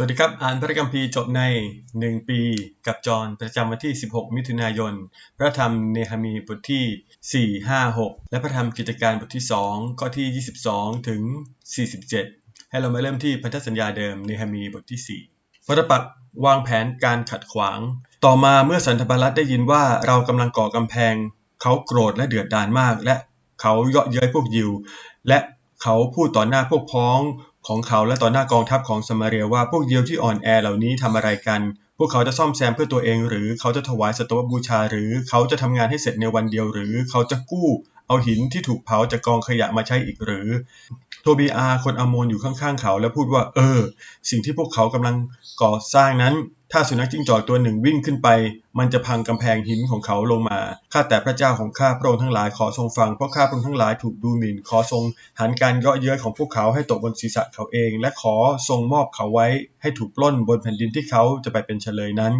สวัสดีครับ อ่านพระคัมภีร์จบใน 1 ปีกับจอห์นประจำวันที่ 16 มิถุนายน พระธรรมเนหมีบทที่ 4 5 6 และพระธรรมกิจการบทที่ 2 ข้อที่ 22 ถึง 47 ให้เรามาเริ่มที่พันธสัญญาเดิมเนหมีบทที่ 4ปรปักวางแผนการขัดขวาง ต่อมาเมื่อสันทบาลัตได้ยินว่าเรากำลังก่อกำแพง เขาโกรธและเดือดดาลมาก และเขาเยาะเย้ยพวกยิว และเขาพูดต่อหน้าพวกพ้อง ของเขาและต่อหน้ากองทัพของสมาเรียว่าพวกเยวที่อ่อนแอเหล่านี้ทำอะไรกัน พวกเขาจะซ่อมแซมเพื่อตัวเอง หรือเขาจะถวายสัตวบูชา หรือเขาจะทำงานให้เสร็จในวันเดียวหรือเขาจะกู้เอาหินที่ถูกเผาจากกองขยะมาใช้อีกหรือ โทบีอาคนอโมนอยู่ข้างๆเขา และพูดว่า เออ สิ่งที่พวกเขากำลังก่อสร้างนั้น ถ้าสุนัขจิ้งจอกตัวหนึ่งวิ่งขึ้นไป มันจะพังกำแพงหินของเขาลงมา ข้าแต่พระเจ้าของข้าพระองค์ทั้งหลายขอทรงฟัง เพราะข้าพระองค์ทั้งหลายถูกดูหมิ่น ขอทรงหันการเยาะเย้ยของพวกเขาให้ตกบนศีรษะเขาเอง และขอทรงมอบเขาไว้ ให้ถูกปล้นบนแผ่นดินที่เขาจะไปเป็นเฉลยนั้น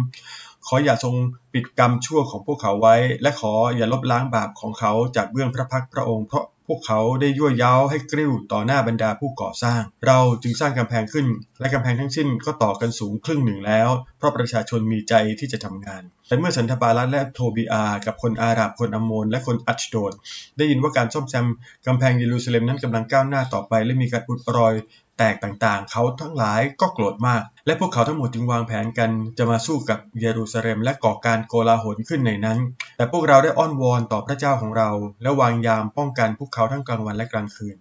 ขออย่าทรงปิดกรรมชั่วของพวกเขาไว้ และขออย่าลบล้างบาปของเขาจากเบื้องพระพักตร์พระองค์เพราะ พวกเขาได้ยั่วย้าวให้กริ้วต่อหน้าบรรดาผู้ก่อสร้าง เราจึงสร้างกำแพงขึ้น และกำแพงทั้งสิ้นก็ต่อกันสูงครึ่งหนึ่งแล้ว เพราะประชาชนมีใจที่จะทำงาน แต่เมื่อสันทบาลัตและโทบีอากับคนอาหรับ คนอมโมน และคนอัชโดดได้ยินว่าการซ่อมแซมกำแพงเยรูซาเล็มนั้นกำลังก้าวหน้าต่อไป และมีการอุดรอย แตกต่างๆ เขาทั้งหลายก็โกรธมาก และพวกเขาทั้งหมดจึงวางแผนกัน จะมาสู้กับเยรูซาเล็มและก่อการโกลาหลขึ้นในนั้น แต่พวกเราได้อ้อนวอนต่อพระเจ้าของเรา และวางยามป้องกันพวกเขาทั้งกลางวันและกลางคืน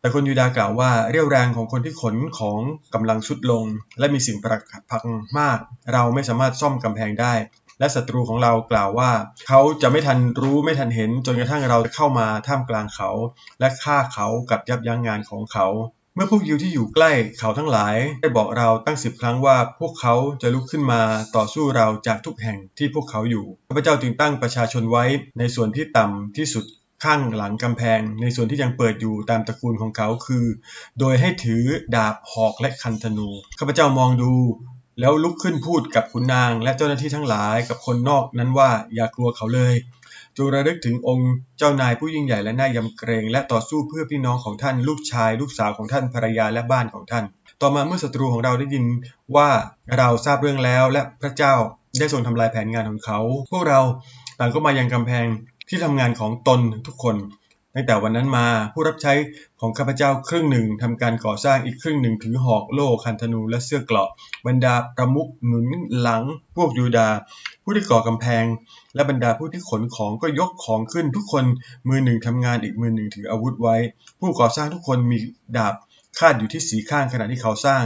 แต่คนยูดาห์กล่าวว่าเรี่ยวแรงของคนที่ขนของกำลังสุดลง และมีสิ่งประพังมาก เราไม่สามารถซ่อมกำแพงได้ และศัตรูของเรากล่าวว่า เขาจะไม่ทันรู้ไม่ทันเห็นจนกระทั่งเราเข้ามาท่ามกลางเขา และฆ่าเขากับยับยั้งงานของเขา เมื่อพวกยิวที่อยู่ใกล้เขาทั้งหลายได้บอกเราตั้งสิบครั้งว่าพวกเขาจะลุกขึ้นมาต่อสู้เราจากทุกแห่งที่พวกเขาอยู่ข้าพเจ้าจึงตั้งประชาชนไว้ในส่วนที่ต่ำที่สุดข้างหลังกำแพง ในส่วนที่ยังเปิดอยู่ตามตระกูลของเขาคือ โดยให้ถือดาบหอกและคันธนูข้าพเจ้ามองดู แล้วลุกขึ้นพูดกับขุนนางและเจ้าหน้าที่ทั้งหลายกับคนนอกนั้นว่าอย่ากลัวเขาเลย จงระลึกถึงองค์เจ้านายผู้ยิ่งใหญ่และน่ายำเกรง และต่อสู้เพื่อพี่น้องของท่าน ลูกชาย ลูกสาวของท่านภรรยาและบ้านของท่าน ต่อมาเมื่อศัตรูของเราได้ยินว่าเราทราบเรื่องแล้ว และพระเจ้าได้ทรงทำลายแผนงานของเขา พวกเราต่างก็มายังกำแพงที่ทำงานของตนทุกคน ตั้งแต่วันนั้นมาผู้รับใช้ของข้าพเจ้าครึ่งหนึ่งทำการก่อสร้างอีกครึ่งหนึ่งถือหอกโล่คันธนูและเสื้อเกราะบรรดาประมุขหนุนหลังพวกยูดา ผู้ที่ก่อกำแพง และบรรดาผู้ที่ขนของก็ยกของขึ้นทุกคนมือหนึ่งทำงานอีกมือหนึ่งถืออาวุธไว้ ผู้ก่อสร้างทุกคนมีดาบคาดอยู่ที่สีข้างขณะที่เขาสร้าง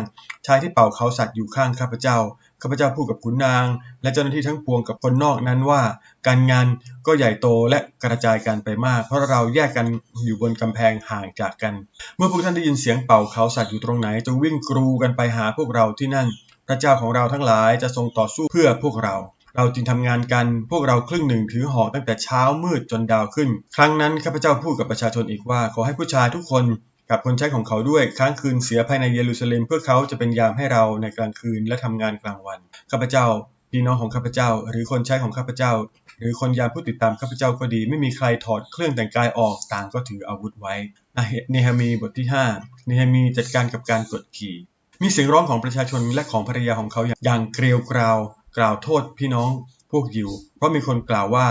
ชายที่เป่าเขาสัตว์อยู่ข้างข้าพเจ้า ข้าพเจ้าพูดกับขุนนาง และเจ้าหน้าที่ทั้งปวงกับคนนอกนั้นว่า การงานก็ใหญ่โตและกระจายกันไปมาก เพราะเราแยกกันอยู่บนกำแพงห่างจากกัน เมื่อพวกท่านได้ยินเสียงเป่าเขาสัตว์อยู่ตรงไหนจงวิ่งกรูกันไปหาพวกเราที่นั่น พระเจ้าของเราทั้งหลายจะทรงต่อสู้เพื่อพวกเราเราจึงทำงานกัน พวกเราครึ่งหนึ่งถือหอกตั้งแต่เช้ามืดจนดาวขึ้น ครั้งนั้นข้าพเจ้าพูดกับประชาชนอีกว่า ขอให้ผู้ชายทุกคน กับคนใช้ของเขาด้วยค้างคืนเสียภายในเยรูซาเล็มเพื่อเขาจะเป็นยามให้เราในกลางคืนและทำงานกลางวันข้าพเจ้าพี่น้องของข้าพเจ้า หรือคนใช้ของข้าพเจ้า หรือคนยามผู้ติดตามข้าพเจ้าก็ดี ไม่มีใครถอดเครื่องแต่งกายออกต่างก็ถืออาวุธไว้เนฮามีบทที่5เนฮามีจัดการกับการกดขี่ มีเสียงร้องของประชาชนและของภรรยาของเขาอย่างเกลียวกราว กล่าวโทษพี่น้องพวกยิว เพราะมีคนกล่าวว่า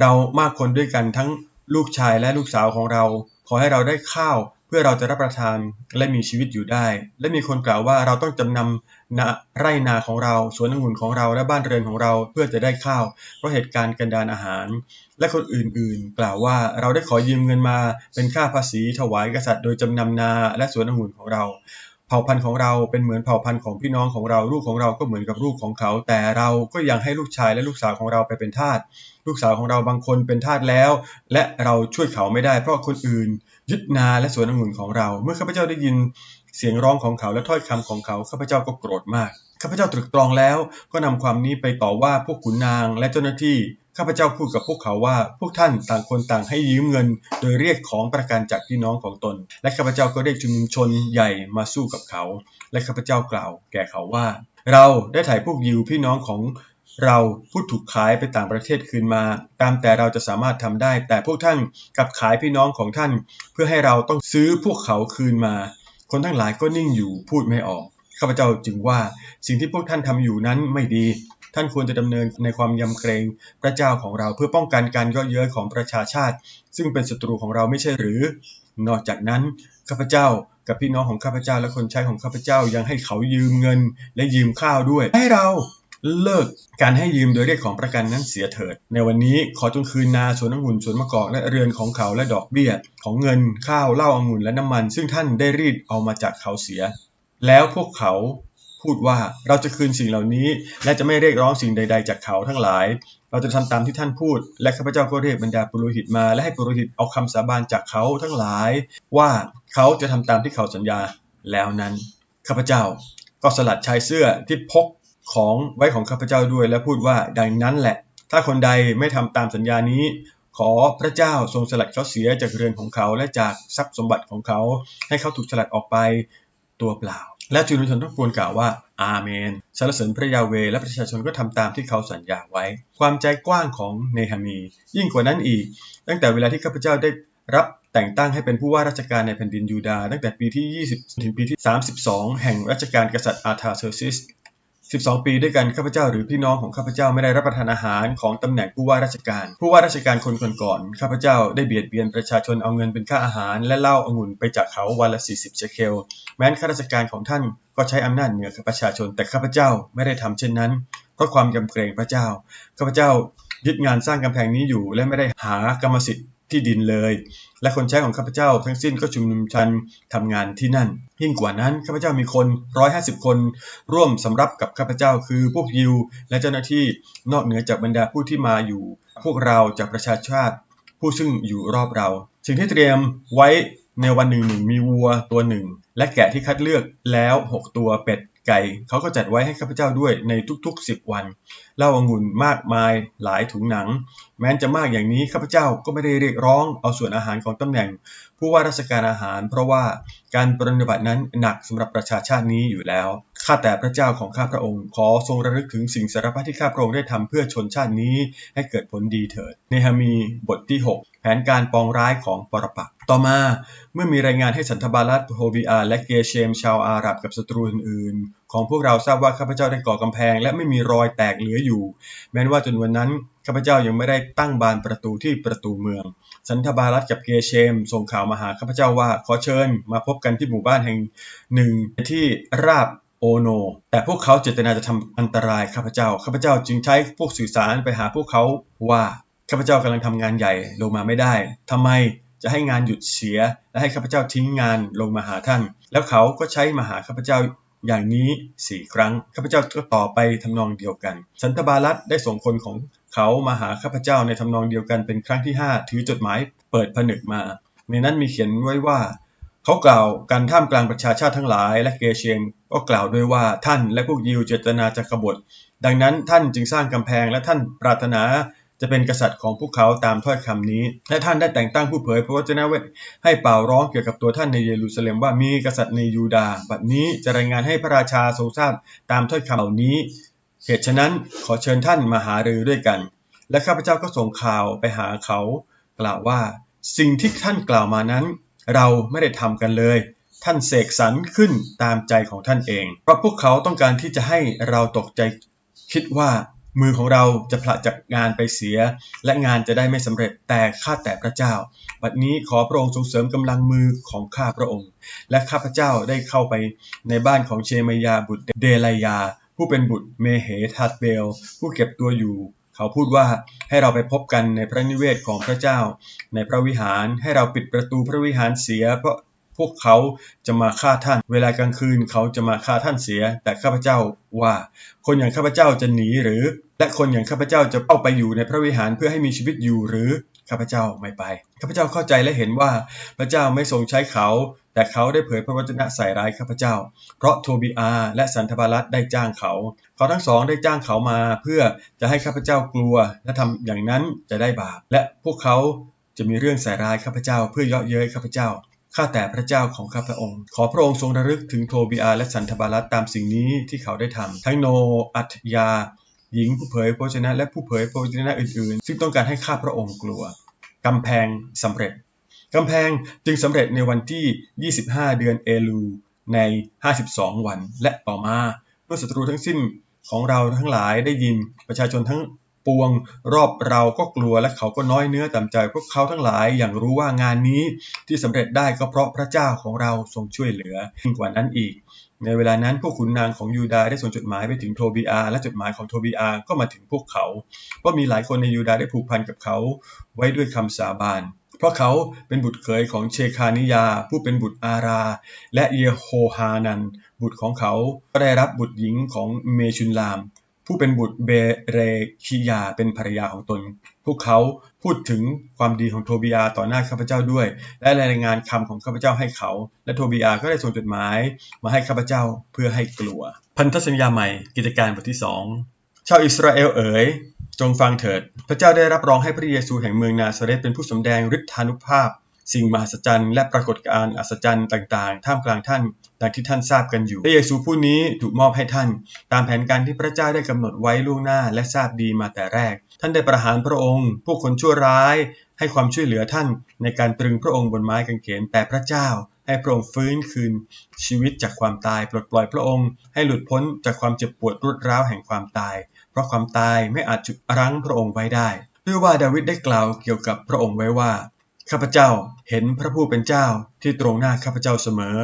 เรามากคนด้วยกันทั้งลูกชายและลูกสาวของเรา ขอให้เราได้ข้าว เพื่อเราจะรับประทานและมีชีวิตอยู่ได้ และมีคนกล่าวว่าเราต้องจำนำนาไร่นาของเราสวนองุ่นของเราและบ้านเรือนของเราเพื่อจะได้ข้าว เพราะเหตุการณ์กันดานอาหาร และคนอื่นๆ กล่าวว่าเราได้ขอยืมเงินมาเป็นค่าภาษีถวายกษัตริย์โดยจำนำนาและสวนองุ่นของเราเผ่าพันธุ์ของเราเป็นเหมือนเผ่าพันธุ์ของพี่น้องของเราลูกของเราก็เหมือนกับลูกของเขา แต่เราก็ยังให้ลูกชายและลูกสาวของเราไปเป็นทาสลูกสาวของเราบางคนเป็นทาสแล้ว และเราช่วยเขาไม่ได้เพราะคนอื่น ยึดนาและสวนองุ่นของเรา เมื่อข้าพเจ้าได้ยินเสียงร้องของเขาและถ้อยคำของเขาข้าพเจ้าก็โกรธมากข้าพเจ้าตรึกตรองแล้ว ก็นำความนี้ไปต่อว่าพวกขุนนางและเจ้าหน้าที่ข้าพเจ้าพูดกับพวกเขาว่า พวกท่านต่างคนต่างให้ยืมเงิน โดยเรียกของประกันจากพี่น้องของตน และข้าพเจ้าก็เรียกชุมนุมชนใหญ่มาสู้กับเขา และข้าพเจ้ากล่าว แก่เขาว่า เราได้ถ่ายพวกยิวพี่น้องของ เราผู้ถูกขายไปต่างประเทศคืนมา ตามแต่เราจะสามารถทำได้ แต่พวกท่านกับขายพี่น้องของท่าน เพื่อให้เราต้องซื้อพวกเขาคืนมา คนทั้งหลายก็นิ่งอยู่พูดไม่ออกข้าพเจ้าจึงว่าสิ่งที่พวกท่านทำอยู่นั้นไม่ดี ท่านควรจะดำเนินในความยำเกรงพระเจ้าของเราเพื่อป้องกันการย่อเย้ยของประชาชาติ ซึ่งเป็นศัตรูของเราไม่ใช่หรือ นอกจากนั้นข้าพเจ้ากับพี่น้องของข้าพเจ้าและคนใช้ของข้าพเจ้ายังให้เขายืมเงิน และยืมข้าวด้วย ให้เรา เลิกการให้ยืมโดยเรียกของประกันนั้นเสียเถิด ในวันนี้ขอจงคืนนาสวนองุ่นสวนมะกอกและเรือนของเขาและดอกเบี้ย ของเงินข้าวเหล้าองุ่นและน้ำมัน ซึ่งท่านได้รีดเอามาจากเขาเสีย แล้วพวกเขาพูดว่าเราจะคืนสิ่งเหล่านี้ และจะไม่เรียกร้องสิ่งใด ๆ จากเขาทั้งหลาย เราจะทำตามที่ท่านพูด และข้าพเจ้าก็เรียกบรรดาปุโรหิตมา และให้ปุโรหิตเอาคำสาบานจากเขาทั้งหลาย ว่าเขาจะทำตามที่เขาสัญญาแล้วนั้นข้าพเจ้าก็สลัดชายเสื้อที่พก ของไว้ของข้าพเจ้าด้วย และพูดว่าดังนั้นแหละ ถ้าคนใดไม่ทำตามสัญญานี้ ขอพระเจ้าทรงสลัดเขาเสียจากเรือนของเขาและจากทรัพย์สมบัติของเขา ให้เขาถูกสลัดออกไปตัวเปล่า และจุลชนทุกปวงกล่าวว่าอาเมนสรรเสริญพระยาเวและประชาชนก็ทำตามที่เขาสัญญาไว้ ความใจกว้างของเนหามี ยิ่งกว่านั้นอีก ตั้งแต่เวลาที่ข้าพเจ้าได้รับแต่งตั้งให้เป็นผู้ว่าราชการในแผ่นดินยูดาห์ตั้งแต่ปีที่ 20 ถึงปีที่ 32 แห่งรัชกาลกษัตริย์อาธาเซอร์ซิส 12 ปีด้วยกันข้าพเจ้าหรือพี่น้องของข้าพเจ้าไม่ได้รับประทานอาหารของตำแหน่งผู้ว่าราชการ ผู้ว่าราชการคนก่อนๆข้าพเจ้าได้เบียดเบียนประชาชนเอาเงินเป็นค่าอาหาร และเหล้าองุ่นไปจากเขาวันละ 40 เชเคล แม้นข้าราชการของท่านก็ใช้อำนาจเหนือประชาชนแต่ข้าพเจ้าไม่ได้ทำเช่นนั้น เพราะความยำเกรงพระเจ้า ข้าพเจ้ายึดงานสร้างกำแพงนี้อยู่และไม่ได้หากรรมสิทธิ์ ที่ดินเลย และคนใช้ของข้าพเจ้าทั้งสิ้นก็ชุมนุมชันทำงานที่นั่น ยิ่งกว่านั้นข้าพเจ้ามีคน 150 คน ร่วมสำรับกับข้าพเจ้าคือพวกยิว และเจ้าหน้าที่นอกเหนือจากบรรดาผู้ที่มาอยู่ พวกเราจากประชาชาติ ผู้ซึ่งอยู่รอบเรา สิ่งที่เตรียมไว้ในวันหนึ่งหนึ่งมีวัวตัวหนึ่ง และแกะที่คัดเลือกแล้ว 6 ตัวเป็ด ไก่เขาก็จัดไว้ให้ข้าพเจ้าด้วยในทุกๆ10วันเหล้าองุ่นมากมายหลายถุงหนัง แม้นจะมากอย่างนี้ข้าพเจ้าก็ไม่ได้เรียกร้องเอาส่วนอาหารของตำแหน่ง ผู้ว่าราชการอาหาร เพราะว่าการปฏิบัตินั้นหนักสำหรับประชาชาตินี้อยู่แล้วข้าแต่พระเจ้าของข้าพระองค์ ขอทรงระลึกถึงสิ่งสารพัดที่ข้าพระองค์ได้ทำเพื่อชนชาตินี้ให้เกิดผลดีเถิดเนหามีบทที่ 6 แผนการปองร้ายของปรปักษ์ต่อมาเมื่อมีรายงานให้สันทบาลัตโฮบีอาและเกเชมชาวอาหรับกับศัตรูอื่นๆ ของพวกเราทราบว่าข้าพเจ้าได้ก่อกำแพง และไม่มีรอยแตกเหลืออยู่ แม้ว่าจนวันนั้นข้าพเจ้ายังไม่ได้ตั้งบานประตูที่ประตูเมือง สันทบาลัตกับเกเชม ส่งข่าวมาหาข้าพเจ้าว่าขอเชิญ มาพบกันที่หมู่บ้านแห่งหนึ่งที่ราบโอโน แต่พวกเขาเจตนาจะทำอันตรายข้าพเจ้าข้าพเจ้าจึงใช้พวกสื่อสารไปหาพวกเขาว่าข้าพเจ้ากำลังทำงานใหญ่ลงมาไม่ได้ทำไมจะให้งานหยุดเสีย และให้ข้าพเจ้าทิ้งงานลงมาหาท่าน แล้วเขาก็ใช้มาหาข้าพเจ้า อย่างนี้สี่ครั้งข้าพเจ้าก็ต่อไปทำนองเดียวกัน สันตบาลัตได้ส่งคนของเขามาหาข้าพเจ้าในทำนองเดียวกันเป็นครั้งที่ห้าถือจดหมายเปิดผนึกมา ในนั้นมีเขียนไว้ว่า เขากล่าวกันท่ามกลางประชาชาติทั้งหลาย และเกเชมก็กล่าวด้วยว่าท่านและพวกยิวเจตนาจะกบฏ ดังนั้นท่านจึงสร้างกำแพงและท่านปรารถนา จะเป็นกษัตริย์ของพวกเขาตามถ้อยคำนี้ และท่านได้แต่งตั้งผู้เผยพระวจนะไว้ให้เป่าร้องเกี่ยวกับตัวท่านในเยรูซาเล็มว่ามีกษัตริย์ในยูดาห์บัดนี้จะรายงานให้พระราชาทรงทราบตามถ้อยคำเหล่านี้ เหตุฉะนั้นขอเชิญท่านมาหารือด้วยกัน และข้าพเจ้าก็ส่งข่าวไปหาเขา กล่าวว่าสิ่งที่ท่านกล่าวมานั้น เราไม่ได้ทำกันเลยท่านเสกสรรขึ้นตามใจของท่านเอง เพราะพวกเขาต้องการที่จะให้เราตกใจคิดว่า มือของเราจะผละจากงานไปเสีย และงานจะได้ไม่สำเร็จแต่ข้าแต่พระเจ้า บัดนี้ขอพระองค์ทรงเสริมกำลังมือของข้าพระองค์ และข้าพระเจ้าได้เข้าไปในบ้านของเชมายาบุตรเดลายา ผู้เป็นบุตรเมเหทัดเบล ผู้เก็บตัวอยู่เขาพูดว่าให้เราไปพบกันในพระนิเวศของพระเจ้า ในพระวิหารให้เราปิดประตูพระวิหารเสียเพราะ พวกเขาจะมาฆ่าท่าน เวลากลางคืนเขาจะมาฆ่าท่านเสีย แต่ข้าพเจ้าว่า คนอย่างข้าพเจ้าจะหนีหรือ และคนอย่างข้าพเจ้าจะเข้าไปอยู่ในพระวิหารเพื่อให้มีชีวิตอยู่หรือข้าพเจ้าไม่ไป ข้าพเจ้าเข้าใจและเห็นว่าพระเจ้าไม่ทรงใช้เขา แต่เขาได้เผยพระวจนะใส่ร้ายข้าพเจ้า เพราะโทบีอาและสันทบาลัตได้จ้างเขา เขาทั้งสองได้จ้างเขามาเพื่อจะให้ข้าพเจ้ากลัว และทำอย่างนั้นจะได้บาป และพวกเขาจะมีเรื่องใส่ร้ายข้าพเจ้าเพื่อเยาะเย้ยข้าพเจ้า ข้าแต่พระเจ้าของข้าพระองค์ ขอพระองค์ทรงระลึกถึงโทบีอาและสันทบาลัตตามสิ่งนี้ที่เขาได้ทำทั้งโนอัตยา หญิงผู้เผยพระวจนะและผู้เผยพระวจนะอื่นๆ ซึ่งต้องการให้ข้าพระองค์กลัวกำแพงสำเร็จกำแพงจึงสำเร็จในวันที่ 25 เดือนเอลู ใน 52 วัน และต่อมาเมื่อศัตรูทั้งสิ้นของเราทั้งหลายได้ยินประชาชนทั้ง ปวง รอบเราก็กลัวและเขาก็น้อยเนื้อต่ำใจพวกเขาทั้งหลายอย่างรู้ว่างานนี้ที่สำเร็จได้ก็เพราะพระเจ้าของเราทรงช่วยเหลือยิ่งกว่านั้นอีก ในเวลานั้นพวกขุนนางของยูดาห์ได้ส่งจดหมายไปถึงโทบีอาและจดหมายของโทบีอาก็มาถึงพวกเขาเพราะมีหลายคนในยูดาห์ได้ผูกพันกับเขาไว้ด้วยคำสาบานเพราะเขาเป็นบุตรเขยของเชคานิยา ผู้เป็นบุตรอารา และเยโฮฮานัน บุตรของเขาก็ได้รับบุตรหญิงของเมชุนลาม ผู้เป็นบุตรเบเรคิยาเป็นภรรยาของตน พวกเขาพูดถึงความดีของโทบีอาต่อหน้าข้าพเจ้าด้วย และรายงานคำของข้าพเจ้าให้เขา และโทบีอาก็ได้ส่งจดหมายมาให้ข้าพเจ้าเพื่อให้กลัว พันธสัญญาใหม่กิจการบทที่สองชาวอิสราเอลเอ๋ยจงฟังเถิด พระเจ้าได้รับรองให้พระเยซูแห่งเมืองนาซาเรตเป็นผู้สำแดงฤทธานุภาพ สิ่งมหัศจรรย์และปรากฏการณ์อัศจรรย์ต่างๆ ท่ามกลางท่านดังที่ท่านทราบกันอยู่ พระเยซูผู้นี้ถูกมอบให้ท่าน ตามแผนการที่พระเจ้าได้กำหนดไว้ล่วงหน้าและทราบดีมาแต่แรก ท่านได้ประหารพระองค์พวกคนชั่วร้าย ให้ความช่วยเหลือท่านในการตรึงพระองค์บนไม้กางเขนแต่พระเจ้าให้พระองค์ฟื้นคืนชีวิตจากความตายปลดปล่อยพระองค์ ให้หลุดพ้นจากความเจ็บปวดรวดร้าวแห่งความตาย เพราะความตายไม่อาจจุดรั้งพระองค์ไว้ได้ด้วยว่าดาวิดได้กล่าวเกี่ยวกับพระองค์ไว้ว่า ข้าพเจ้าเห็นพระผู้เป็นเจ้าที่ตรงหน้าข้าพเจ้าเสมอ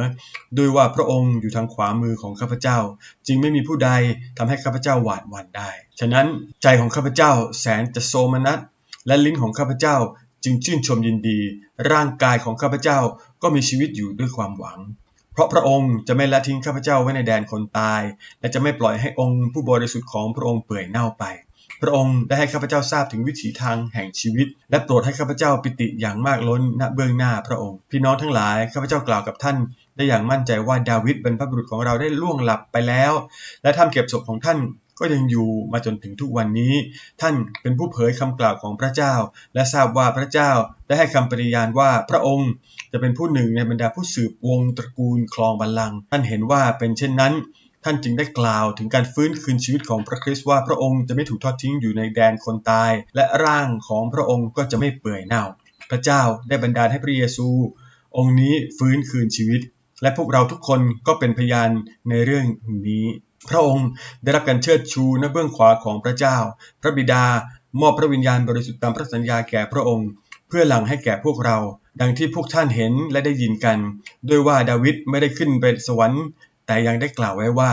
ด้วยว่าพระองค์อยู่ทางขวามือของข้าพเจ้า จึงไม่มีผู้ใดทำให้ข้าพเจ้าหวาดหวั่นได้ ฉะนั้นใจของข้าพเจ้าแสนจะโสมนัสและลิ้นของข้าพเจ้าจึงชื่นชมยินดี ร่างกายของข้าพเจ้าก็มีชีวิตอยู่ด้วยความหวัง เพราะพระองค์จะไม่ละทิ้งข้าพเจ้าไว้ในแดนคนตาย และจะไม่ปล่อยให้องค์ผู้บริสุทธิ์ของพระองค์เปื่อยเน่าไป พระองค์ได้ให้ข้าพเจ้าทราบถึงวิถีทางแห่งชีวิต และโปรดให้ข้าพเจ้าปิติอย่างมากล้นณเบื้องหน้าพระองค์ พี่น้องทั้งหลายข้าพเจ้ากล่าวกับท่านได้อย่างมั่นใจว่าดาวิดบรรพบุรุษของเราได้ล่วงหลับไปแล้ว และทำเก็บศพของท่านก็ยังอยู่มาจนถึงทุกวันนี้ ท่านเป็นผู้เผยคำกล่าวของพระเจ้า และทราบว่าพระเจ้าได้ให้คำปฏิญาณว่าพระองค์จะเป็นผู้หนึ่งในบรรดาผู้สืบวงตระกูลคลองบัลลังก์ท่านเห็นว่าเป็นเช่นนั้น ท่านจึงได้กล่าวถึงการฟื้นคืนชีวิตของพระคริสต์ว่าพระองค์จะไม่ถูกทอดทิ้งอยู่ในแดนคนตาย และร่างของพระองค์ก็จะไม่เปื่อยเน่า พระเจ้าได้บันดาลให้พระเยซู องค์นี้ฟื้นคืนชีวิต และพวกเราทุกคนก็เป็นพยานในเรื่องนี้ พระองค์ได้รับการเชิดชูณเบื้องขวาของพระเจ้า พระบิดามอบพระวิญญาณบริสุทธิ์ตามพระสัญญาแก่พระองค์ เพื่อหลังให้แก่พวกเรา ดังที่พวกท่านเห็นและได้ยินกัน ด้วยว่าดาวิดไม่ได้ขึ้นไปสวรรค์ แต่ยังได้กล่าวไว้ว่า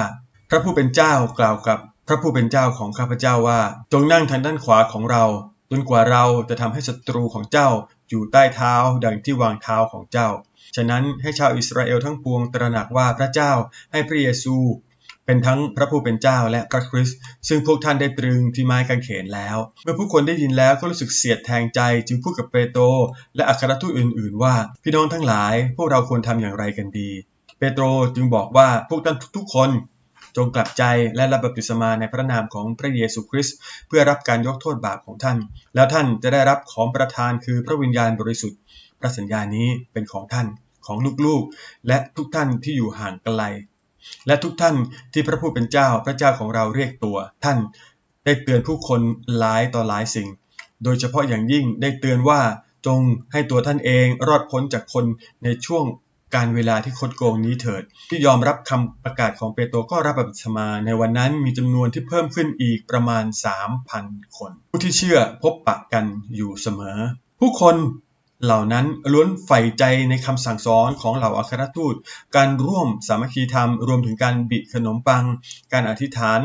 พระผู้เป็นเจ้ากล่าวกับพระผู้เป็นเจ้าของข้าพเจ้าว่า จงนั่งทางด้านขวาของเราจนกว่าเราจะทำให้ศัตรูของเจ้าอยู่ใต้เท้าดังที่วางเท้าของเจ้า ฉะนั้นให้ชาวอิสราเอลทั้งปวงตระหนักว่าพระเจ้าให้พระเยซู เป็นทั้งพระผู้เป็นเจ้าและพระคริสต์ซึ่งพวกท่านได้ตรึงที่ไม้กางเขนแล้ว เมื่อผู้คนได้ยินแล้วก็รู้สึกเสียดแทงใจจึงพูดกับเปโตรและอัครทูตอื่น ๆ ว่า พี่น้องทั้งหลายพวกเราควรทำอย่างไรกันดี ปโตรจึงบอกว่าพวกท่านทุกคนจงกลับใจและรับบัพติศมาในพระนามของพระเยซูคริสต์เพื่อรับการยกโทษบาปของท่าน แล้วท่านจะได้รับของประทานคือพระวิญญาณบริสุทธิ์ พระสัญญานี้เป็นของท่านของลูกๆ และทุกท่านที่อยู่ห่างไกล และทุกท่านที่พระผู้เป็นเจ้าพระเจ้าของเราเรียกตัว ท่านได้เตือนผู้คนหลายต่อหลายสิ่ง โดยเฉพาะอย่างยิ่งได้เตือนว่าจงให้ตัวท่านเองรอดพ้นจากคนในช่วง การเวลาที่คดโกงนี้เถิด ที่ยอมรับคำประกาศของเปโตรก็รับบัพติศมา ในวันนั้นมีจำนวนที่เพิ่มขึ้นอีกประมาณ 3,000 คน ผู้ที่เชื่อพบปะกันอยู่เสมอ ผู้คนเหล่านั้นล้วนใฝ่ใจในคำสั่งสอนของเหล่าอัครทูต การร่วมสามัคคีธรรม รวมถึงการบิขนมปัง การอธิษฐาน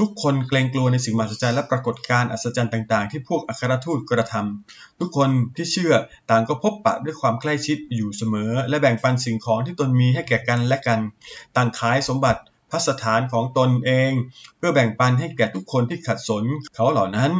ทุกคนเกรงกลัวในสิ่งมหัศจรรย์และปรากฏการณ์อัศจรรย์ต่างๆ ที่พวกอัครทูตกระทำทุกคนที่เชื่อต่างก็พบปะด้วยความใกล้ชิดอยู่เสมอ และแบ่งปันสิ่งของที่ตนมีให้แก่กันและกัน ต่างขายสมบัติพัสถานของตนเอง เพื่อแบ่งปันให้แก่ทุกคนที่ขัดสน เขาเหล่านั้น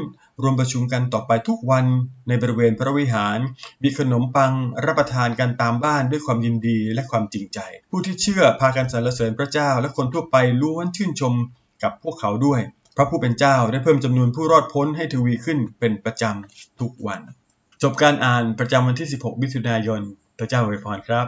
รวมประชุมกันต่อไปทุกวันในบริเวณพระวิหาร มีขนมปังรับประทานกันตามบ้านด้วยความยินดีและความจริงใจ ผู้ที่เชื่อพากันสรรเสริญพระเจ้าและคนทั่วไปล้วนชื่นชม กับพวกเขาด้วย พระผู้เป็นเจ้าได้เพิ่มจำนวนผู้รอดพ้นให้ทวีขึ้นเป็นประจำทุกวัน จบการอ่านประจำวันที่ 16มิถุนายนพระเจ้าอวยพรครับ